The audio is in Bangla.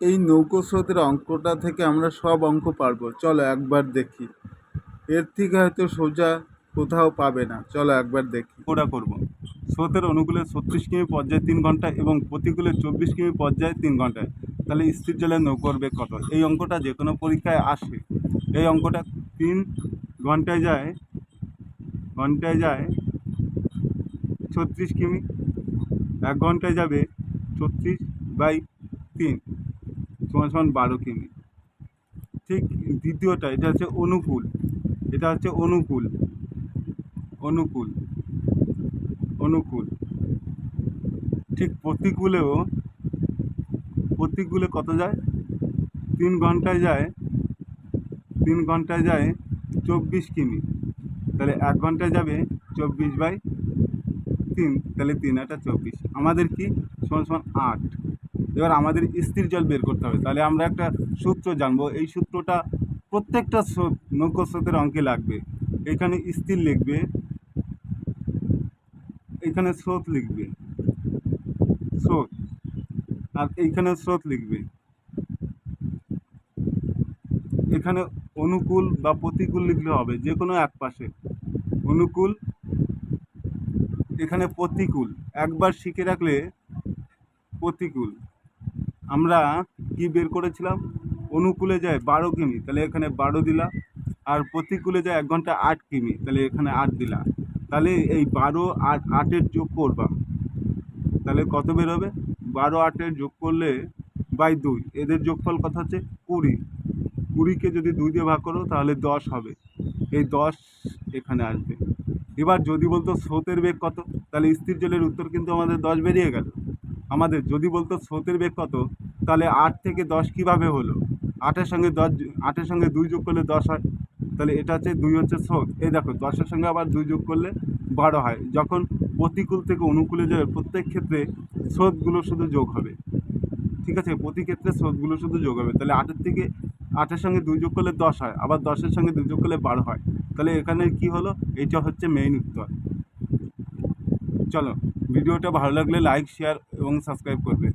এই নৌকো স্রোতের অঙ্কটা থেকে আমরা সব অঙ্ক পারব। চলো একবার দেখি। এর থেকে হয়তো সোজা কোথাও পাবে না। চলো একবার দেখি। ওটা করব। স্রোতের অনুকূলে ছত্রিশ কিমি পর্যায়ে তিন ঘণ্টা এবং প্রতিকূলে চব্বিশ কিমি পর্যায়ে তিন ঘন্টায়। তাহলে স্থির জলের নৌকোর বেগ কত? এই অঙ্কটা যে কোনো পরীক্ষায় আসে। এই অঙ্কটা তিন ঘন্টায় যায় ঘন্টায় যায় ছত্রিশ কিমি, এক ঘন্টায় যাবে ছত্রিশ বাই তিন। সমান সমান বারো কিমি। ঠিক দ্বিতীয়টা, এটা হচ্ছে অনুকূল। এটা হচ্ছে অনুকূল। অনুকূল। অনুকূল। ঠিক প্রতিকূলেও, প্রতিকূলে কত যায়? তিন ঘন্টায় যায়, তিন ঘন্টায় যায় চব্বিশ কিমি। তাহলে এক ঘন্টায় যাবে চব্বিশ বাই তিন, তাহলে তিন আটা চব্বিশ। আমাদের কি? সমান সমান আট। এবার আমাদের স্থির জল বের করতে হবে। তাহলে আমরা একটা সূত্র জানব। এই সূত্রটা প্রত্যেকটা নৌকো স্রোতের অঙ্কে লাগবে। এখানে স্থির লিখবে, এখানে স্রোত লিখবে, স্রোত, আর এইখানে স্রোত লিখবে। এখানে অনুকূল বা প্রতিকূল লিখলে হবে যে কোনো এক পাশে। অনুকূল, এখানে প্রতিকূল। একবার শিখে রাখলে প্রতিকূল। আমরা কি বের করেছিলাম? অনুকূলে যায় বারো কিমি। তাহলে এখানে বারো দিলা। আর প্রতিকূলে যায় এক ঘণ্টা আট কিমি। তাহলে এখানে আট দিলা। তাহলে এই বারো আর আটের যোগ করবা। তাহলে কত বেরোবে বারো আটের যোগ করলে বাই দুই। এদের যোগফল কত হচ্ছে? কুড়ি। কুড়িকে যদি দুই দিয়ে ভাগ করো, তাহলে দশ হবে। এই দশ এখানে আসবে। এবার যদি বলতো স্রোতের বেগ কত? তাহলে স্থির জলের উত্তর কিন্তু আমাদের দশ বেরিয়ে গেল। আমাদের যদি বলতো স্রোতের বেগ কত, তাহলে আট থেকে দশ কীভাবে হলো? আটের সঙ্গে দশ আটের সঙ্গে দুই যোগ করলে দশ হয়। তাহলে এটা হচ্ছে দুই হচ্ছে স্রোত। এই দেখো, দশের সঙ্গে আবার দুই যোগ করলে বারো হয়। যখন প্রতিকূল থেকে অনুকূলে যাবে প্রত্যেক ক্ষেত্রে স্রোতগুলো শুধু যোগ হবে। ঠিক আছে? প্রতি ক্ষেত্রে স্রোতগুলো শুধু যোগ হবে। তাহলে আটের থেকে, আটের সঙ্গে দুই যোগ করলে দশ হয়। আবার দশের সঙ্গে দুই যোগ করলে বারো হয়। তাহলে এখানে কি হলো? এইটা হচ্ছে মেইন উত্তর। চলো। ভিডিওটা ভালো লাগলে লাইক শেয়ার এবং সাবস্ক্রাইব করবে